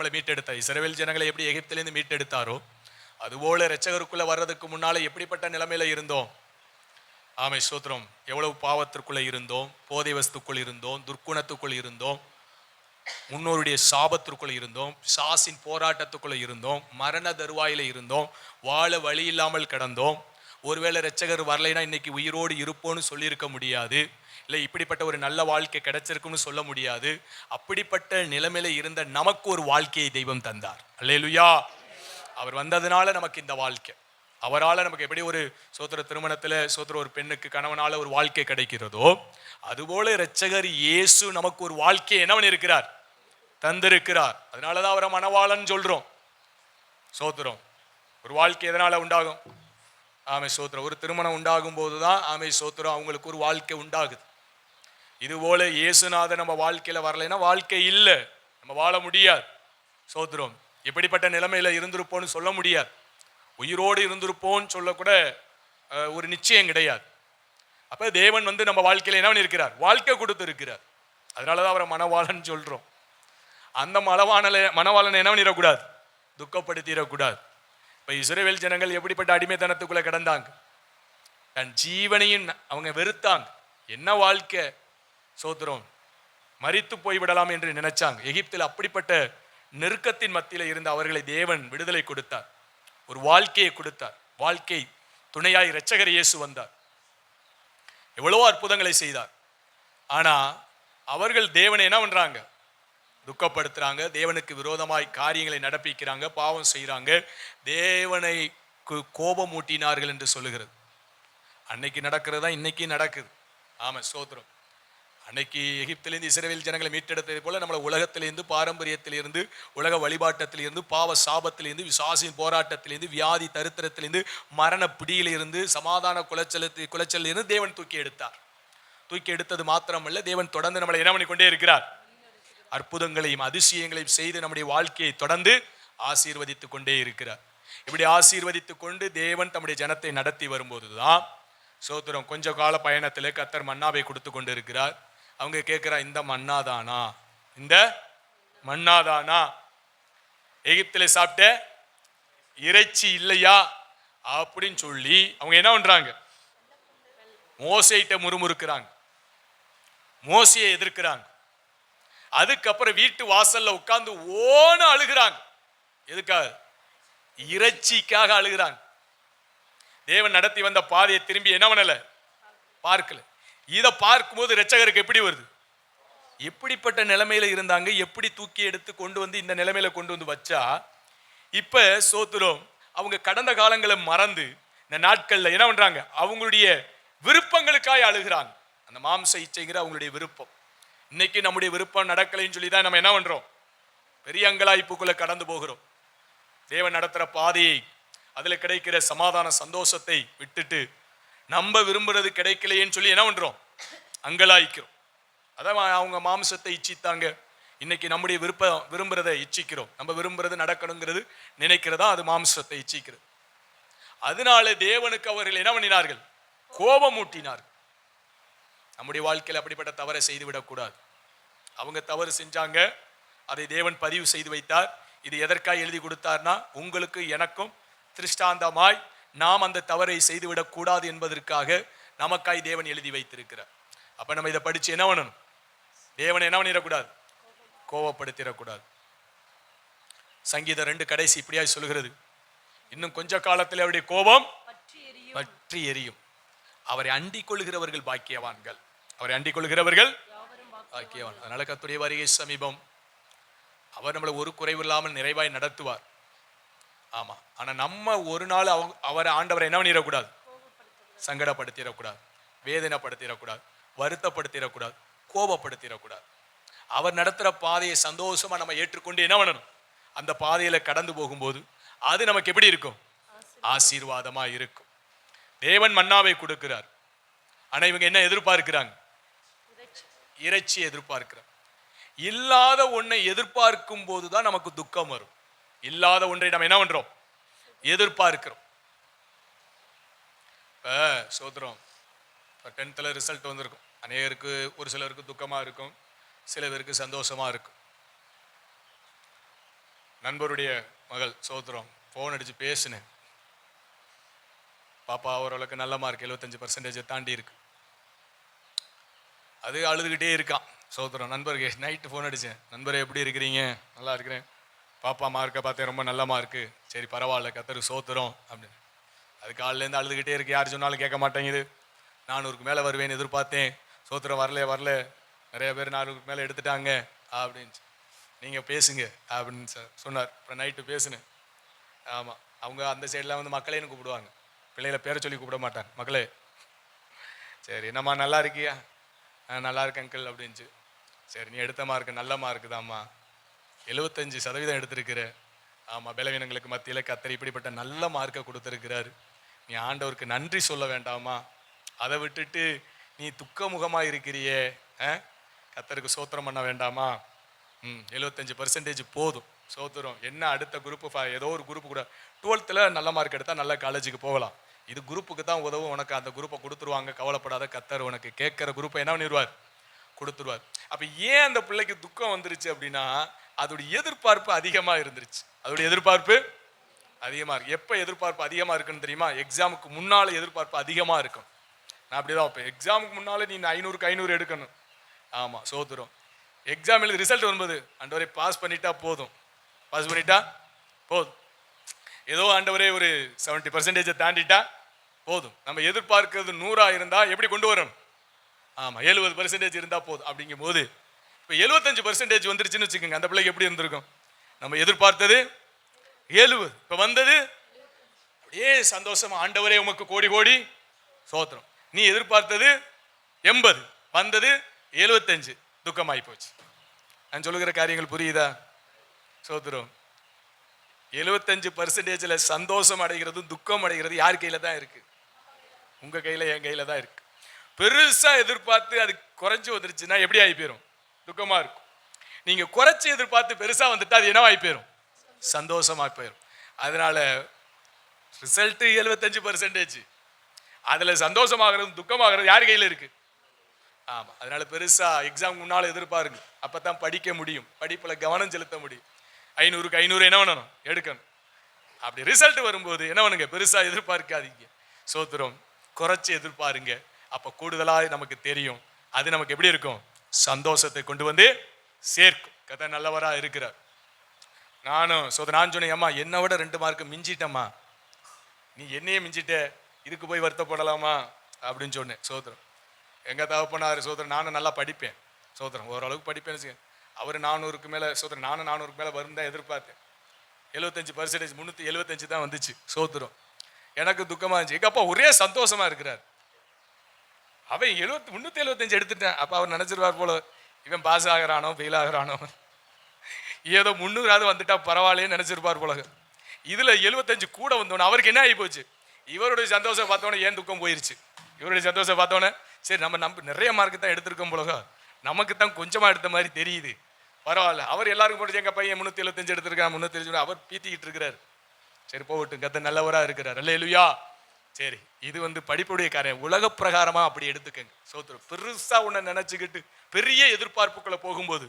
நம்மளை மீட்டெடுத்தார். இஸ்ரேல் ஜனங்களை எப்படி எகிப்திலேருந்து மீட்டெடுத்தாரோ அதுபோல ரச்சகருக்குள்ளே வர்றதுக்கு முன்னால் எப்படிப்பட்ட நிலைமையில் இருந்தோம்? ஆமை சோத்திரம் எவ்வளவு பாவத்திற்குள்ளே இருந்தோம்? போதை வஸ்துக்குள் இருந்தோம் துர்க்குணத்துக்குள் இருந்தோம் முன்னோருடைய சாபத்திற்குள் இருந்தோம் சாசின் போராட்டத்துக்குள்ளே இருந்தோம் மரண தருவாயில் இருந்தோம் வாழ வழி இல்லாமல் கிடந்தோம். ஒருவேளை ரச்சகர் வரலைன்னா இன்னைக்கு உயிரோடு இருப்போம்னு சொல்லியிருக்க முடியாது. இல்லை இப்படிப்பட்ட ஒரு நல்ல வாழ்க்கை கிடைச்சிருக்கும்னு சொல்ல முடியாது. அப்படிப்பட்ட நிலைமையில இருந்த நமக்கு ஒரு வாழ்க்கையை தெய்வம் தந்தார். அல்லேலுயா. அவர் வந்ததுனால நமக்கு இந்த வாழ்க்கை. அவரால் நமக்கு எப்படி ஒரு சோத்திர திருமணத்தில் சோத்திர ஒரு பெண்ணுக்கு கணவனால ஒரு வாழ்க்கை கிடைக்கிறதோ அதுபோல இரட்சகர் இயேசு நமக்கு ஒரு வாழ்க்கையை என்னவன் இருக்கிறார்? தந்திருக்கிறார். அதனால தான் அவரை மனவாளன் சொல்கிறோம் சோத்திரம். ஒரு வாழ்க்கை எதனால் உண்டாகும்? ஆமை சோத்திரம். ஒரு திருமணம் உண்டாகும் போது தான் ஆமை சோத்திரம் அவங்களுக்கு ஒரு வாழ்க்கை உண்டாகுது. இதுபோல இயேசுநாத நம்ம வாழ்க்கையில் வரலைன்னா வாழ்க்கை இல்லை. நம்ம வாழ முடியாது. சோத்திரம் எப்படிப்பட்ட நிலைமையில் இருந்திருப்போம்னு சொல்ல முடியாது. உயிரோடு இருந்திருப்போம்னு சொல்லக்கூட ஒரு நிச்சயம் கிடையாது. அப்போ தேவன் வந்து நம்ம வாழ்க்கையில் என்ன இருக்கிறார் வாழ்க்கை கொடுத்து இருக்கிறார் அதனாலதான் அவரை மனவாளன் சொல்கிறோம் அந்த மனவாணலை மனவாளனை என்ன பண்ணிடக்கூடாது? துக்கப்படுத்திடக்கூடாது. இப்ப இஸ்ரேவேல் ஜனங்கள் எப்படிப்பட்ட அடிமைத்தனத்துக்குள்ளே கிடந்தாங்க? தன் ஜீவனையும் அவங்க வெறுத்தாங்க. என்ன வாழ்க்கை? சோத்திரம் மறித்து போய்விடலாம் என்று நினைச்சாங்க. எகிப்தில் அப்படிப்பட்ட நெருக்கத்தின் மத்தியில இருந்த அவர்களை தேவன் விடுதலை கொடுத்தார். ஒரு வாழ்க்கையை கொடுத்தார். வாழ்க்கை துணையாய் இரட்சகர் இயேசு வந்தார். எவ்வளவோ அற்புதங்களை செய்தார். ஆனா அவர்கள் தேவனை என்ன பண்றாங்க? துக்கப்படுத்துகிறாங்க தேவனுக்கு விரோதமாய் காரியங்களை நடப்பிக்கிறாங்க பாவம் செய்கிறாங்க தேவனை கு- கோபம் ஊட்டினார்கள் என்று சொல்லுகிறது. அன்னைக்கு நடக்கிறது தான் இன்னைக்கு நடக்குது. ஆமாம் சோத்திரம் அன்னைக்கு எகிப்திலிருந்து இஸ்ரவேல் ஜனங்களை மீட்டெடுத்தது போல நம்மளை உலகத்திலிருந்து பாரம்பரியத்திலிருந்து உலக வழிபாட்டத்திலிருந்து பாவ சாபத்திலிருந்து விசுவாசின் போராட்டத்திலிருந்து வியாதி தரித்திரத்திலிருந்து மரண பிடியிலிருந்து சமாதான குலைச்சலத்து குலைச்சலிலிருந்து தேவன் தூக்கி எடுத்தார். தூக்கி எடுத்தது மாத்திரமல்ல தேவன் தொடர்ந்து நம்மளை என்ன பண்ணிக்கொண்டே இருக்கிறார். அற்புதங்களையும் அதிசயங்களையும் செய்து நம்முடைய வாழ்க்கையை தொடர்ந்து ஆசீர்வதித்து கொண்டே இருக்கிறார். இப்படி ஆசீர்வதித்து கொண்டு தேவன் தம்முடைய ஜனத்தை நடத்தி வரும்போதுதான் சோத்திரம் கொஞ்ச கால பயணத்தில் கத்தர் மன்னாவை கொடுத்து கொண்டு இருக்கிறார் அவங்க கேட்குறா இந்த மன்னாதானா? இந்த மன்னாதானா? எகிப்தில சாப்பிட்ட இறைச்சி இல்லையா? அப்படின்னு சொல்லி அவங்க என்ன பண்றாங்க? மோசைட்ட முறுமுறுக்கிறாங்க. மோசையை எதிர்க்கிறாங்க. அதுக்கப்புறம் வீட்டு வாசல்ல உட்காந்து ஓன அழுகிறாங்க. எதுக்காக? இறைச்சிக்காக அழுகிறாங்க. தேவன் நடத்தி வந்த பாதையை திரும்பி என்ன பண்ணல? பார்க்கல. இதை பார்க்கும்போது ரச்சகருக்கு எப்படி வருது? எப்படிப்பட்ட நிலைமையில இருந்தாங்க? எப்படி தூக்கி எடுத்து கொண்டு வந்து இந்த நிலைமையில கொண்டு வந்து வச்சா? இப்ப சோத்துரும் அவங்க கடந்த காலங்களை மறந்து இந்த நாட்கள்ல என்ன பண்றாங்க? அவங்களுடைய விருப்பங்களுக்காக அழுகிறாங்க. அந்த மாம்ச இச்சைங்கிற அவங்களுடைய விருப்பம். இன்னைக்கு நம்முடைய விருப்பம் நடக்கலைன்னு சொல்லி தான் நம்ம என்ன பண்றோம்? பெரிய அங்கலாய்ப்புக்குள்ள கடந்து போகிறோம். தேவன் நடத்துற பாதையை அதுல கிடைக்கிற சமாதான சந்தோஷத்தை விட்டுட்டு நம்ம விரும்புறது கிடைக்கலையேன்னு சொல்லி என்ன பண்றோம்? அங்கலாய்க்கிறோம். அதான் அவங்க மாம்சத்தை இச்சித்தாங்க. இன்னைக்கு நம்முடைய விருப்பம் விரும்புறதை இச்சிக்கிறோம். நம்ம விரும்புறது நடக்கணுங்கிறது நினைக்கிறதா? அது மாம்சத்தை இச்சிக்கிறது. அதனால தேவனுக்கு அவர்கள் என்ன பண்ணினார்கள்? கோபமூட்டினார்கள். நம்முடைய வாழ்க்கையில் அப்படிப்பட்ட தவறை செய்து விடக்கூடாது அவங்க தவறு செஞ்சாங்க அதை தேவன் பதிவு செய்து வைத்தார். இது எதற்காக எழுதி கொடுத்தார்னா உங்களுக்கு எனக்கும் திருஷ்டாந்தமாய் நாம் அந்த தவறை செய்துவிடக் கூடாது என்பதற்காக நமக்காய் தேவன் எழுதி வைத்திருக்கிறார். அப்ப நம்ம இதை படிச்சு என்ன பண்ணணும்? தேவனை என்ன பண்ணிடக்கூடாது? கோவப்படுத்திடக்கூடாது சங்கீதம் ரெண்டு கடைசி இப்படியாய் சொல்கிறது. இன்னும் கொஞ்ச காலத்தில் அவருடைய கோபம் பற்றி எரியும். அவரை அண்டிக் கொள்கிறவர்கள் பாக்கியவான்கள். அவரை அண்டிக் கொள்கிறவர்கள் ஆக்கியவன். அதனால கத்துடைய வருகை சமீபம். அவர் நம்மளை ஒரு குறைவு இல்லாமல் நிறைவாய் நடத்துவார். ஆமா. ஆனா நம்ம ஒரு நாள் அவங்க அவரை ஆண்டவரை என்ன பண்ணிடக்கூடாது? சங்கடப்படுத்திடக்கூடாது. வேதனைப்படுத்திடக்கூடாது. வருத்தப்படுத்திடக்கூடாது. கோபப்படுத்திடக்கூடாது. அவர் நடத்துகிற பாதையை சந்தோஷமா நம்ம ஏற்றுக்கொண்டு என்ன பண்ணணும்? அந்த பாதையில கடந்து போகும்போது அது நமக்கு எப்படி இருக்கும்? ஆசீர்வாதமா இருக்கும். தேவன் மன்னாவை கொடுக்கிறார். ஆனா இவங்க என்ன எதிர்பார்க்கிறாங்க? இறைச்சி எதிர்பார்க்கிறோம். இல்லாத ஒன்றை எதிர்பார்க்கும் போதுதான் நமக்கு துக்கம் வரும். இல்லாத ஒன்றை நம்ம என்ன பண்றோம்? எதிர்பார்க்கிறோம். இப்போ சோதரம் இப்போ டென்த்தில் ரிசல்ட் வந்திருக்கும். அநேகருக்கு ஒரு சிலருக்கு துக்கமாக இருக்கும். சில பேருக்கு சந்தோஷமா இருக்கும். நண்பருடைய மகள் சோத்திரம் ஃபோன் அடிச்சு பேசினேன். பாப்பா ஓரளவுக்கு நல்ல மார்க் எழுபத்தஞ்சு பர்சன்டேஜை தாண்டி இருக்கு. அது அழுதுகிட்டே இருக்கான். சோதரம் நண்பருக்கு நைட்டு ஃபோன் அடித்தேன் நண்பரை எப்படி இருக்கிறீங்க? நல்லா இருக்கிறேன். பாப்பா மார்க்கை பார்த்தேன் ரொம்ப நல்ல மார்க்கு சரி பரவாயில்ல கத்தரு சோத்துறோம் அப்படின்னு. அது காலிலேருந்து அழுதுகிட்டே இருக்கு. யார் சொன்னாலும் கேட்க மாட்டேங்குது. நானூறுக்கு மேலே வருவேன்னு எதிர்பார்த்தேன். சோத்திரம் வரல வரல. நிறைய பேர் நானூறுக்கு மேலே எடுத்துட்டாங்க அப்படின்னு நீங்கள் பேசுங்க அப்படின்னு சார் சொன்னார். அப்புறம் நைட்டு பேசுனேன். ஆமாம் அவங்க அந்த சைடெலாம் வந்து மக்களேன்னு கூப்பிடுவாங்க. பிள்ளைகளை பேரை சொல்லி கூப்பிட மாட்டாங்க மக்களே. சரி என்னம்மா நல்லா இருக்கியா? நல்லா இருக்கு அங்கிள் அப்படின்ச்சு சரி நீ எடுத்த மார்க்கு நல்ல மார்க்கு தாம்மா எழுபத்தஞ்சு சதவீதம் எடுத்திருக்கிற. ஆமாம் பலவீனங்களுக்கு மத்தியில் கத்தர் இப்படிப்பட்ட நல்ல மார்க்கை கொடுத்துருக்கிறாரு. நீ ஆண்டவருக்கு நன்றி சொல்ல வேண்டாமா? அதை விட்டுட்டு நீ துக்கமுகமாக இருக்கிறியே ஆ? கத்தருக்கு சோத்திரம் பண்ண வேண்டாமா? ம் எழுபத்தஞ்சு பர்சன்டேஜ் போதும். சோத்திரம். என்ன அடுத்த குரூப்பு ஏதோ ஒரு குரூப் கூட. டுவெல்த்தில் நல்ல மார்க் எடுத்தால் நல்ல காலேஜுக்கு போகலாம். இது குரூப்புக்கு தான் உதவும். உனக்கு அந்த குரூப்பை கொடுத்துருவாங்க. கவலைப்படாத கத்தர் உனக்கு கேட்குற குரூப்பை என்ன பண்ணிடுவார் கொடுத்துருவார். அப்போ ஏன் அந்த பிள்ளைக்கு துக்கம் வந்துருச்சு அப்படின்னா அதோடைய எதிர்பார்ப்பு அதிகமாக இருந்துருச்சு. அதோட எதிர்பார்ப்பு அதிகமாக இருக்கு. எப்போ எதிர்பார்ப்பு அதிகமாக இருக்குன்னு தெரியுமா? எக்ஸாமுக்கு முன்னால் எதிர்பார்ப்பு அதிகமாக இருக்கும். நான் அப்படி தான் வைப்பேன். எக்ஸாமுக்கு முன்னால் நீ ஐநூறுக்கு ஐநூறு எடுக்கணும். ஆமாம் சோத்துரும். எக்ஸாம் எழுதி ரிசல்ட் வரும்போது ஆண்டவரை பாஸ் பண்ணிட்டா போதும். பாஸ் பண்ணிட்டா போதும். ஏதோ ஆண்டவரே ஒரு செவன்ட்டி பர்சன்டேஜை தாண்டிட்டா போதும். நம்ம எதிர்பார்க்கிறது நூறாக இருந்தால் எப்படி கொண்டு வரணும் ஆமாம் எழுபது பர்சன்டேஜ் இருந்தால் போதும் அப்படிங்கும் போது இப்போ எழுபத்தஞ்சு பர்சன்டேஜ் வந்துருச்சுன்னு வச்சுக்கோங்க அந்த பிள்ளைக்கு எப்படி இருந்திருக்கும்? நம்ம எதிர்பார்த்தது எழுபது. இப்போ வந்தது அப்படியே சந்தோஷமா ஆண்டவரே உமக்கு கோடி கோடி சோத்திரம். நீ எதிர்பார்த்தது எண்பது வந்தது எழுபத்தஞ்சு. துக்கமாகி போச்சு. நான் சொல்லுகிற காரியங்கள் புரியுதா? சோத்திரம். எழுபத்தஞ்சு பர்சன்டேஜில் சந்தோஷம் அடைகிறதும் துக்கம் அடைகிறது யார் கையில் தான் இருக்குது உங்கள் கையில் என் கையில் தான் இருக்கு. பெருசாக எதிர்பார்த்து அது குறைஞ்சி வந்துருச்சுன்னா எப்படி ஆகி போயிடும் துக்கமாக இருக்கும். நீங்கள் குறைச்சி எதிர்பார்த்து பெருசாக வந்துட்டால் அது என்னவாகி போயிடும் சந்தோஷமா போயிடும் அதனால ரிசல்ட்டு எழுபத்தஞ்சு பர்சன்டேஜ் அதில் சந்தோஷமாகிறது துக்கமாகிறது யார் கையில் இருக்குது ஆமாம் அதனால் பெருசாக எக்ஸாம் முன்னால் எதிர்பாருங்க. அப்போ தான் படிக்க முடியும். படிப்பில் கவனம் செலுத்த முடியும். ஐநூறுக்கு ஐநூறு என்ன பண்ணணும்? எடுக்கணும். அப்படி ரிசல்ட் வரும்போது என்ன பண்ணுங்க? பெருசாக எதிர்பார்க்காதீங்க. சோத்திரம் குறைச்சி எதிர்பாருங்க. அப்போ கூடுதலாக நமக்கு தெரியும். அது நமக்கு எப்படி இருக்கும்? சந்தோஷத்தை கொண்டு வந்து சேர்க்கும். கதை நல்லவராக இருக்கிறார். நானும் சோதர நான் சொன்னேன் அம்மா என்னை விட ரெண்டு மார்க்கு மிஞ்சிட்டம்மா. நீ என்னையே மிஞ்சிட்ட. இதுக்கு போய் வருத்தப்படலாமா? அப்படின்னு சொன்னேன் சோதரம் எங்க தகப்பனார் சோதரன் நானும் நல்லா படிப்பேன். சோதரம் ஓரளவுக்கு படிப்பேன்னு வச்சுக்கோங்க அவர் நானூறுக்கு மேலே சோதரன் நானும் நானூறுக்கு மேலே வரும் தான் எதிர்பார்த்தேன். எழுபத்தஞ்சு பர்சன்டேஜ் முந்நூற்றி எழுபத்தஞ்சு தான் வந்துச்சு சோத்துரும் எனக்கு துக்கமாக இருந்துச்சு. எங்கள் அப்பா ஒரே சந்தோஷமா இருக்கிறார். அவன் எழுபத்தி முந்நூற்றி எழுபத்தஞ்சு எடுத்துட்டேன். அப்போ அவர் நினச்சிருவார் போல இவன் பாஸ் ஆகிறானோ ஃபெயில் ஆகிறானோ? ஏதோ முந்நூறாவது வந்துட்டா பரவாயில்லைன்னு நினச்சிருப்பார் போல. இதில் எழுபத்தஞ்சு கூட வந்தோன்னே அவருக்கு என்ன ஆகி போச்சு இவருடைய சந்தோஷம் பார்த்தோன்னே ஏன் துக்கம் போயிருச்சு? இவருடைய சந்தோஷம் பார்த்தோன்னே சரி நம்ம நம்ப நிறைய மார்க்கு தான் எடுத்திருக்கோம் போலக. நமக்கு தான் கொஞ்சமாக எடுத்த மாதிரி தெரியுது. பரவாயில்ல. அவர் எல்லாருக்கும் போட்டு எங்கள் பையன் முந்நூற்றி எழுபத்தஞ்சு எடுத்திருக்கான் முந்நூற்றி அவர் பீத்திக்கிட்டு இருக்கிறார். சரி போகட்டும். கத்த நல்லவராக இருக்கிறார். அல்ல எழுயா சரி இது வந்து படிப்புடைய காரியம். உலக பிரகாரமாக அப்படி எடுத்துக்கங்க. சோத்துரு பெருசாக உன்னை நினச்சிக்கிட்டு பெரிய எதிர்பார்ப்புக்குள்ள போகும்போது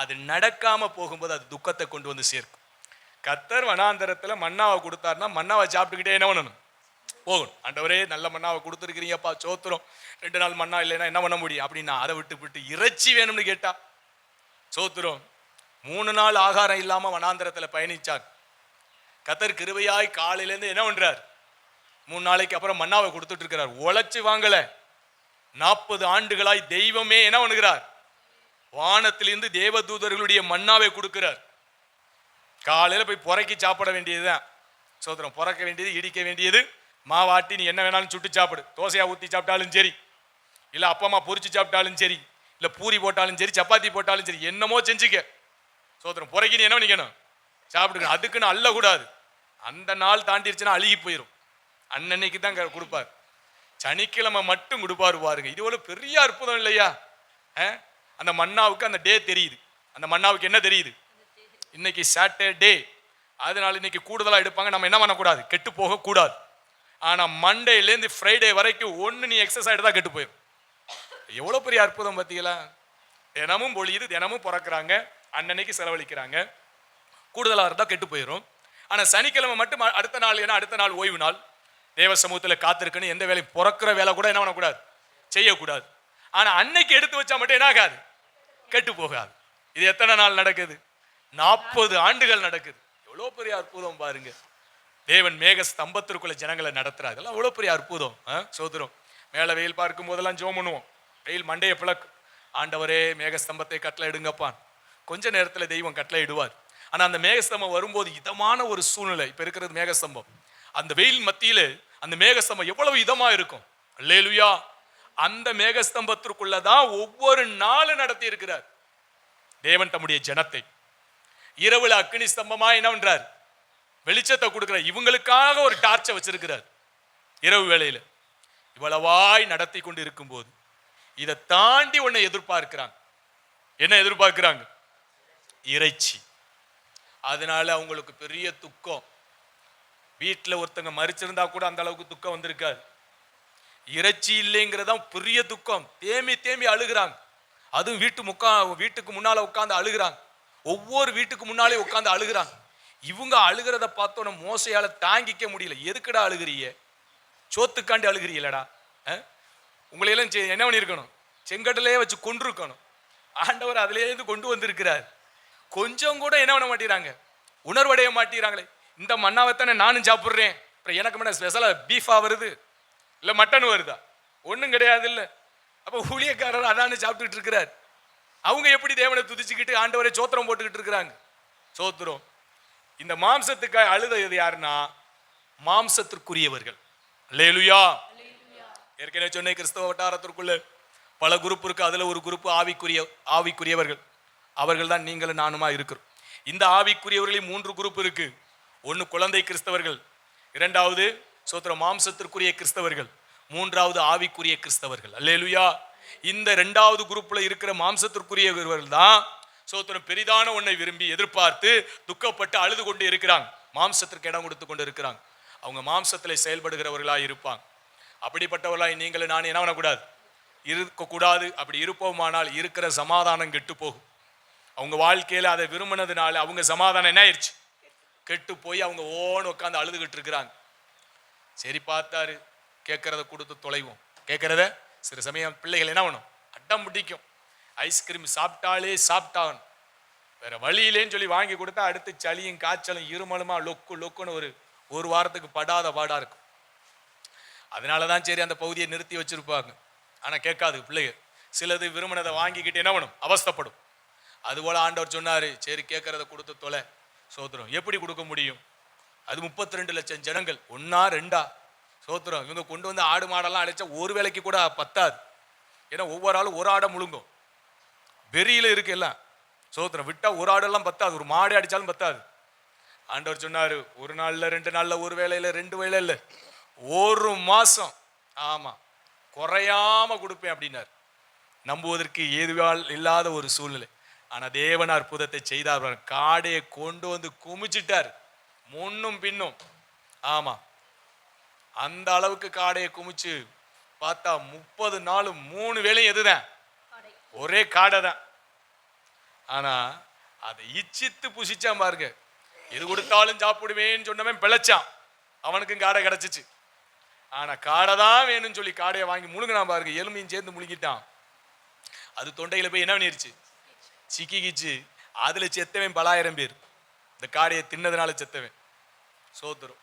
அது நடக்காமல் போகும்போது அது துக்கத்தை கொண்டு வந்து சேர்க்கும். கத்தர் வனாந்தரத்தில் மன்னாவை கொடுத்தாருன்னா மன்னாவை சாப்பிட்டுக்கிட்டே என்ன பண்ணணும்? போகணும். ஆண்டவரே நல்ல மண்ணாவை கொடுத்துருக்கிறீங்கப்பா சோத்துரும். ரெண்டு நாள் மண்ணா இல்லைன்னா என்ன பண்ண முடியும்? அப்படின்னா அதை விட்டு விட்டு இறைச்சி வேணும்னு கேட்டா சோத்துரும் மூணு நாள் ஆகாரம் இல்லாமல் வனாந்தரத்தில் பயணிச்சாங்க. கத்தர் கிருபையாய் காலையிலேருந்து என்ன பண்றார்? மூணு நாளைக்கு அப்புறம் மன்னாவை கொடுத்துட்டு இருக்கிறார் உழைச்சி வாங்கல. நாற்பது ஆண்டுகளாய் தெய்வமே என்ன பண்ணுகிறார்? வானத்திலிருந்து தேவதூதர்களுடைய மன்னாவை கொடுக்கிறார். காலையில் போய் புறக்கி சாப்பிட வேண்டியதுதான். சோதரம் புறக்க வேண்டியது இடிக்க வேண்டியது. மாவாட்டி நீ என்ன வேணாலும் சுட்டு சாப்பிடு. தோசையாக ஊற்றி சாப்பிட்டாலும் சரி. இல்லை அப்பா அம்மா பொரிச்சு சாப்பிட்டாலும் சரி. இல்லை பூரி போட்டாலும் சரி சப்பாத்தி போட்டாலும் சரி. என்னமோ செஞ்சுக்க. சோதரம் புறக்கி நீ என்ன பண்ணிக்கணும்? சாப்பிடுங்க. அதுக்குன்னு அள்ளக்கூடாது அந்த நாள் தாண்டிடுச்சுன்னா அழுகி போயிடும் அன்னன்னைக்கு தான் கொடுப்பார். சனிக்கிழமை மட்டும் கொடுப்பாரு பாருங்க. இது ஒரு பெரிய அற்புதம் இல்லையா? அந்த மன்னாவுக்கு அந்த டே தெரியுது. அந்த மன்னாவுக்கு என்ன தெரியுது? இன்னைக்கு சாட்டர்டே. அதனால இன்னைக்கு கூடுதலாக எடுப்பாங்க. நம்ம என்ன பண்ணக்கூடாது? கெட்டு போகக்கூடாது. ஆனால் மண்டேலேருந்து ஃப்ரைடே வரைக்கும் ஒன்று நீ எக்ஸசைஸ் ஆகிட்டு தான் கெட்டு போயிடும் எவ்வளோ பெரிய அற்புதம் பார்த்தீங்களா தினமும் பொழியுது தினமும் பிறக்கிறாங்க. அன்னன்னைக்கு செலவழிக்கிறாங்க. கூடுதலாக இருந்தால் கெட்டு போயிடும் ஆனால் சனிக்கிழமை மட்டும் அடுத்த நாள் ஏன்னா அடுத்த நாள் ஓய்வு நாள். தேவ சமூகத்தில் காத்திருக்குன்னு எந்த வேலையும் பிறக்கிற வேலை கூட என்ன பண்ணக்கூடாது? செய்யக்கூடாது. ஆனால் அன்னைக்கு எடுத்து வச்சா மட்டும் என்ன ஆகாது? கெட்டு போகாது. இது எத்தனை நாள் நடக்குது? நாற்பது ஆண்டுகள் நடக்குது. எவ்வளோ பெரிய அற்புதம் பாருங்க. தேவன் மேக ஸ்தம்பத்திற்குள்ள ஜனங்களை நடத்துறாரு. அதெல்லாம் எவ்வளோ பெரிய அற்புதம் ஆ? சோதரம் மேலே வெயில் பார்க்கும் போதெல்லாம் ஜோம் பண்ணுவோம். வெயில் மண்டையை பிளக்கு ஆண்டவரே மேகஸ்தம்பத்தை கட்டளை இடுங்கப்பான் கொஞ்ச நேரத்தில் தெய்வம் கட்டளை இடுவார். ஆனால் அந்த மேகஸ்தம்பம் வரும்போது இதமான ஒரு சூழ்நிலை. இப்போ இருக்கிறது மேகஸ்தம்பம். அந்த வெயில் மத்தியில் அந்த மேகஸ்தம்பம் எவ்வளவு இதமாக இருக்கும்? அல்லேலுயா! அந்த மேகஸ்தம்பத்திற்குள்ள தான் ஒவ்வொரு நாளும் நடத்தி இருக்கிறார். தேவன் தம்முடைய ஜனத்தை. இரவுல அக்னி ஸ்தம்பமா என்னவென்றார்? வெளிச்சத்தை கொடுக்கிறார் இவங்களுக்காக ஒரு டார்ச்சை வச்சிருக்கிறார். இரவு வேளையில். இவ்வளவாய் நடத்தி கொண்டு இருக்கும்போது இதை தாண்டி உன்னை எதிர்பார்க்கிறாங்க என்ன எதிர்பார்க்கிறாங்க? இறைச்சி. அதனால அவங்களுக்கு பெரிய துக்கம். வீட்டில் ஒருத்தங்க மறிச்சிருந்தா கூட அந்த அளவுக்கு துக்கம் வந்திருக்காது. இறைச்சி இல்லைங்கிறதான் பெரிய துக்கம். தேம்பி தேம்பி அழுகிறாங்க. அதுவும் வீட்டு முக்கா வீட்டுக்கு முன்னால் உட்காந்து அழுகிறாங்க. ஒவ்வொரு வீட்டுக்கு முன்னாலே உட்காந்து அழுகுறாங்க. இவங்க அழுகிறத பார்த்தோன்னே மோசையால் தாங்கிக்க முடியல. எதுக்குடா அழுகுறீங்க? சோத்துக்காண்டி அழுகிறீங்களடா. உங்களையெல்லாம் செ- என்ன பண்ணியிருக்கணும்? செங்கடலையே வச்சு கொண்டிருக்கணும் ஆண்டவர் அதிலேருந்து கொண்டு வந்திருக்கிறார். கொஞ்சம் கூட என்ன பண்ண மாட்டேறாங்க உணர்வடைய மாட்டேறாங்களே இந்த மண்ணாவைத்தானே நானும் சாப்பிட்றேன். அப்புறம் எனக்கு மேடம் ஸ்பெஷலாக பீஃபாக வருது? இல்லை மட்டன் வருதா? ஒன்றும் கிடையாது இல்லை. அப்போ ஊழியக்காரர் அதானு சாப்பிட்டுட்டு இருக்கிறார். அவங்க எப்படி தேவனை துதிச்சுக்கிட்டு ஆண்டவரை சோத்திரம் போட்டுக்கிட்டு இருக்கிறாங்க? சோத்திரம். இந்த மாம்சத்துக்கு அழுதது யாருன்னா? மாம்சத்திற்குரியவர்கள். லேலுயா ஏற்கனவே சொன்ன கிறிஸ்தவ வட்டாரத்திற்குள்ள பல குரூப் இருக்கு. அதுல ஒரு குரூப் ஆவிக்குரிய ஆவிக்குரியவர்கள். அவர்கள் தான் நீங்களும் நானுமா இருக்கிறோம். இந்த ஆவிக்குரியவர்களில் மூன்று குரூப் இருக்கு. ஒன்று குழந்தை கிறிஸ்தவர்கள் இரண்டாவது சோத்திர மாம்சத்திற்குரிய கிறிஸ்தவர்கள் மூன்றாவது ஆவிக்குரிய கிறிஸ்தவர்கள். அல்லேலுயா. இந்த ரெண்டாவது குரூப்பில் இருக்கிற மாம்சத்திற்குரியவர்கள் தான் சோத்திரம் பெரிதான ஒன்றை விரும்பி எதிர்பார்த்து துக்கப்பட்டு அழுது கொண்டு இருக்கிறாங்க. மாம்சத்திற்கு இடம் கொடுத்து கொண்டு இருக்கிறாங்க. அவங்க மாம்சத்தில் செயல்படுகிறவர்களாக இருப்பாங்க. அப்படிப்பட்டவர்களாய் நீங்களும் நான் என்ன பண்ணக்கூடாது? இருக்கக்கூடாது. அப்படி இருப்போமானால் இருக்கிற சமாதானம் கெட்டு போகும். அவங்க வாழ்க்கையில் அதை விரும்பினதுனால அவங்க சமாதானம் என்ன ஆயிடுச்சு கெட்டு போய் அவங்க ஓன்னு உட்காந்து அழுதுகிட்டு இருக்கிறாங்க. சரி பார்த்தாரு. கேட்கறத கொடுத்து தொலைவோம். கேட்கறத சில சமயம் பிள்ளைகள் என்ன பண்ணும்? அட்டம் பிடிக்கும். ஐஸ்கிரீம் சாப்பிட்டாலே சாப்பிட்டாகணும். வேற வழியிலேன்னு சொல்லி வாங்கி கொடுத்தா அடுத்து சளியும் காய்ச்சலும் இருமலுமா லொக்கு லொக்குன்னு ஒரு ஒரு வாரத்துக்கு படாத பாடாக இருக்கும். அதனால தான் சரி அந்த பகுதியை நிறுத்தி வச்சிருப்பாங்க. ஆனால் கேட்காது பிள்ளைகள். சிலது விரும்பினதை வாங்கிக்கிட்டு என்ன பண்ணும்? அவஸ்தைப்படும். அதுபோல் ஆண்டவர் சொன்னாரு சரி கேட்கறத கொடுத்து தொலை. சோத்திரம் எப்படி கொடுக்க முடியும்? அது முப்பத்தி ரெண்டு லட்சம் ஜனங்கள் ஒன்னா ரெண்டா? சோத்திரம் இவங்க கொண்டு வந்து ஆடு மாடெல்லாம் அழைச்சா ஒரு வேளைக்கு கூட பத்தாது. ஏன்னா ஒவ்வொரு ஆளும் ஒரு ஆடை முழுங்கும். வெறியில இருக்கு எல்லாம். சோத்திரம் விட்டா ஒரு ஆடெல்லாம் பத்தாது. ஒரு மாடு அடிச்சாலும் பத்தாது. ஆண்டவர் சொன்னாரு ஒரு நாள்ல ரெண்டு நாள்ல ஒரு வேளையில ரெண்டு வேளை ஒரு மாசம். ஆமா. குறையாம கொடுப்பேன் அப்படின்னார். நம்புவதற்கு ஏதுவால் இல்லாத ஒரு சூழ்நிலை. ஆனா தேவன் அற்புதத்தை செய்தார். காடையை கொண்டு வந்து குமிச்சிட்டார். முன்னும் பின்னும். ஆமா. அந்த அளவுக்கு காடையை குமிச்சு பார்த்தா முப்பது நாள் மூணு வேளையும் எதுதான்? ஒரே காடை தான். ஆனா அதை இச்சித்து புசிச்சான் பாருங்க. எது கொடுத்தாலும் சாப்பிடுவேன்னு சொன்னவன் பிழைச்சான். அவனுக்கும் காடை கிடைச்சிச்சு. ஆனா காடை தான் வேணும்னு சொல்லி காடையை வாங்கி முழுங்கினான் பாருங்க. எலும்பையும் சேர்ந்து முழுங்கிட்டான். அது தொண்டையில போய் என்ன பண்ணிருச்சு? சிக்கிக்கிச்சு. அதில் செத்தவன் பலாயிரம் பேர். இந்த காடையை தின்னதுனால செத்தவன். சோத்துரும்.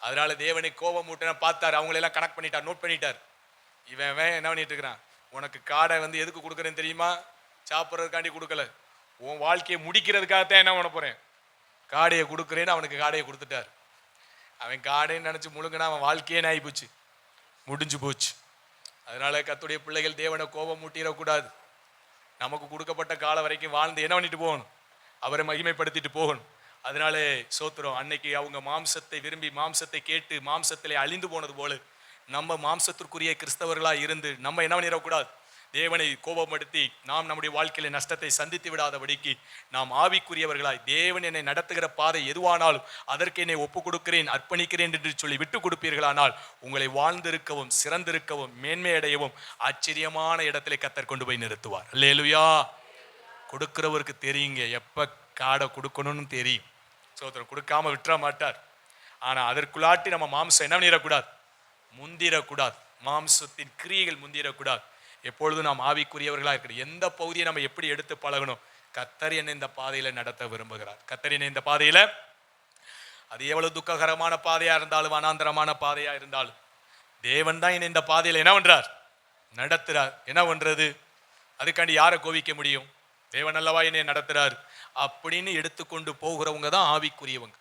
அதனால தேவனை கோபம் மூட்டின பார்த்தாரு. அவங்களெல்லாம் கனெக்ட் பண்ணிட்டார் நோட் பண்ணிட்டார். இவன் என்ன பண்ணிட்டு இருக்கிறான்? உனக்கு காடை வந்து எதுக்கு கொடுக்குறேன்னு தெரியுமா? சாப்பிட்றதுக்காண்டி கொடுக்கல. உன் வாழ்க்கையை முடிக்கிறதுக்காகத்தான் என்ன பண்ண போகிறேன் காடையை கொடுக்குறேன்னு அவனுக்கு காடையை கொடுத்துட்டார். அவன் காடைன்னு நினச்சி முழுங்கினா அவன் வாழ்க்கையே நாய் போச்சு முடிஞ்சு போச்சு. அதனால கத்துடைய பிள்ளைகள் தேவனை கோபம் மூட்டிடக்கூடாது. நமக்கு கொடுக்கப்பட்ட காலம் வரைக்கும் வாழ்ந்து என்ன பண்ணிட்டு போகணும்? அவரை மகிமைப்படுத்திட்டு போகணும். அதனாலே சோத்திரம் அன்னைக்கு அவங்க மாம்சத்தை விரும்பி மாம்சத்தை கேட்டு மாம்சத்திலே அழிந்து போனது போல நம்ம மாம்சத்திற்குரிய கிறிஸ்தவர்களாக இருந்து நம்ம என்ன பண்ணிடக்கூடாது? தேவனை கோபப்படுத்தி நாம் நம்முடைய வாழ்க்கையில நஷ்டத்தை சந்தித்து விடாதபடிக்கு நாம் ஆவிக்குரியவர்களாய் தேவன் என்னை நடத்துகிற பாதை எதுவானாலும் அதற்கு என்னை ஒப்பு கொடுக்கிறேன் அர்ப்பணிக்கிறேன் என்று சொல்லி விட்டு கொடுப்பீர்களானால் உங்களை வாழ்ந்திருக்கவும் சிறந்திருக்கவும் மேன்மை அடையவும் ஆச்சரியமான இடத்திலே கத்தர் கொண்டு போய் நிறுத்துவார். அல்லேலுயா. கொடுக்கிறவருக்கு தெரியுங்க எப்ப காடை கொடுக்கணும்னு தெரியும். சோத்திரம் கொடுக்காம விட்டுற மாட்டார். ஆனால் அதற்குள்ளாட்டி நம்ம மாம்சம் என்ன பண்ணிடக்கூடாது? முந்திரக்கூடாது மாம்சத்தின் கிரியைகள் முந்திரக்கூடாது எப்பொழுதும் நாம் ஆவிக்குரியவர்களாக இருக்கணும். எந்த பகுதியை நம்ம எப்படி எடுத்து பழகணும்? கத்தர் என்னை இந்த பாதையில் நடத்த விரும்புகிறார். கத்தர் என்னை இந்த பாதையில் அது எவ்வளவு துக்ககரமான பாதையாக இருந்தாலும் அனாந்தரமான பாதையாக இருந்தாலும் தேவன் தான் என்னை இந்த பாதையில் என்ன பண்ணுறார் நடத்துகிறார் என்ன பண்ணுறது அதுக்காண்டி யாரை கோவிக்க முடியும்? தேவன் அல்லவா என்னை நடத்துகிறார் அப்படின்னு எடுத்துக்கொண்டு போகிறவங்க தான் ஆவிக்குரியவங்க.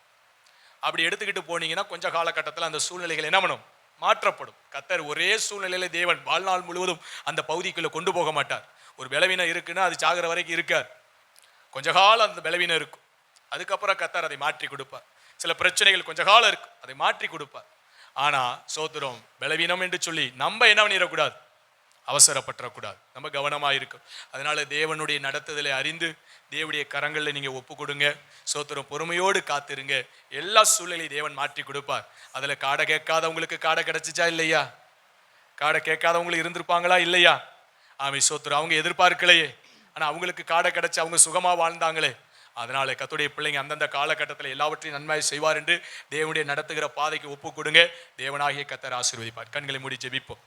அப்படி எடுத்துக்கிட்டு போனீங்கன்னா கொஞ்ச காலகட்டத்தில் அந்த சூழ்நிலைகள் என்ன பண்ணும்? மாற்றப்படும். கத்தர் ஒரே சூழ்நிலையில தேவன் வாழ்நாள் முழுவதும் அந்த பகுதிக்குள்ளே கொண்டு போக மாட்டார். ஒரு பலவீனம் இருக்குன்னா அது சாகிற வரைக்கும் இருக்கார் கொஞ்ச காலம் அந்த பலவீனம் இருக்கும். அதுக்கப்புறம் கத்தர் அதை மாற்றி கொடுப்பார். சில பிரச்சனைகள் கொஞ்ச காலம் இருக்கும் அதை மாற்றி கொடுப்பார். ஆனால் சோத்திரம் பலவீனம் என்று சொல்லி நம்ம என்ன பண்ணிடக்கூடாது? அவசரப்பட்டுறக்கூடாது நம்ம கவனமாக இருக்கும் அதனால் தேவனுடைய நடத்துதலை அறிந்து தேவனுடைய கரங்களில் நீங்கள் ஒப்பு கொடுங்க சோத்திரம் பொறுமையோடு காத்திருங்க. எல்லா சூழ்நிலையும் தேவன் மாற்றி கொடுப்பார். அதில் காடை கேட்காதவங்களுக்கு காடை கிடச்சிச்சா இல்லையா? காடை கேட்காதவங்களும் இருந்திருப்பாங்களா இல்லையா? ஆமை சோத்திரம் அவங்க எதிர்பார்க்கலையே. ஆனால் அவங்களுக்கு காடை கிடச்சி அவங்க சுகமாக வாழ்ந்தாங்களே. அதனால் கத்துடைய பிள்ளைங்க அந்தந்த காலகட்டத்தில் எல்லாவற்றையும் நன்மை செய்வார் என்று தேவனுடைய நடத்துகிற பாதைக்கு ஒப்பு கொடுங்க தேவனாகிய கத்தர் ஆசீர்வதிப்பார். கண்களை மூடி ஜெபிப்போம்.